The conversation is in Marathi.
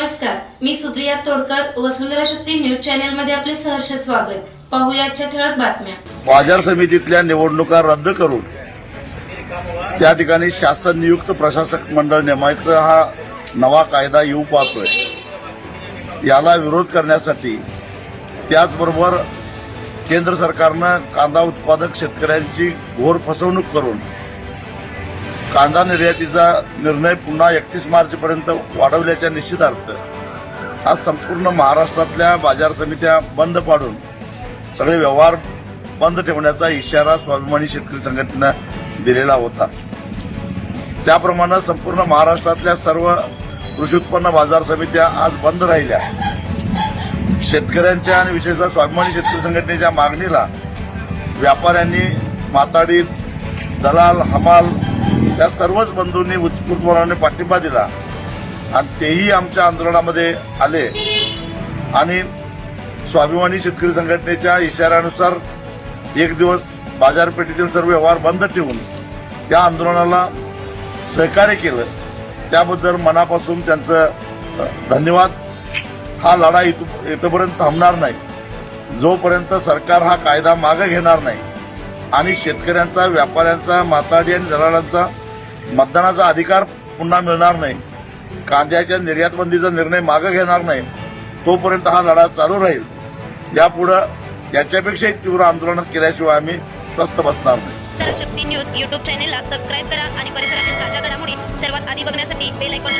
नमस्कार मी सुप्रिया तोडकर वसुंधरा शक्ती न्यूज चॅनेल मध्ये आपले सहर्ष स्वागत. पाहुयाच्या ठळक बातम्या. बाजार समितीतल्या निवडणुका रद्द करून त्या ठिकाणी शासन नियुक्त प्रशासक मंडळ नेमायचा हा नवा कायदा येऊ पाहतोय. याला विरोध करण्यासाठी त्याचबरोबर केंद्र सरकारनं कांदा उत्पादक शेतकऱ्यांची घोर फसवणूक करून कांदा निर्यातीचा निर्णय पुन्हा एकतीस मार्चपर्यंत वाढवल्याच्या निश्चितार्थ आज संपूर्ण महाराष्ट्रातल्या बाजार समित्या बंद पाडून सगळे व्यवहार बंद ठेवण्याचा इशारा स्वाभिमानी शेतकरी संघटनेनं दिलेला होता. त्याप्रमाणे संपूर्ण महाराष्ट्रातल्या सर्व कृषी उत्पन्न बाजार समित्या आज बंद राहिल्या. शेतकऱ्यांच्या आणि विशेषतः स्वाभिमानी शेतकरी संघटनेच्या मागणीला व्यापाऱ्यांनी माताडीत दलाल हमाल या सर्वच बंधूंनी उत्स्फूर्तपणाने पाठिंबा दिला आणि तेही आमच्या आंदोलनामध्ये आले. आणि स्वाभिमानी शेतकरी संघटनेच्या इशाऱ्यानुसार एक दिवस बाजारपेठेतील सर्व व्यवहार बंद ठेवून त्या आंदोलनाला सहकार्य केलं. त्याबद्दल मनापासून त्यांचं धन्यवाद. हा लढा इथं- इथपर्यंत थांबणार नाही. जोपर्यंत सरकार हा कायदा मागे घेणार नाही आणि शेतकऱ्यांचा व्यापाऱ्यांचा माताडी आणि दलालांचा मतदानाचा अधिकार पुन्हा मिळणार नाही. कांद्याच्या निर्यातबंदीचा निर्णय मागे घेणार नाही. तोपर्यंत हा लढा चालू राहील. यापुढे याच्यापेक्षाही तीव्र आंदोलन केल्याशिवाय आम्ही स्वस्थ बसणार नाही. शक्ती न्यूज युट्यूब चॅनेलला सबस्क्राईब करा आणि परिसरातील ताज्या घडामोडी सर्वात आधी बघण्यासाठी बेल ऐकून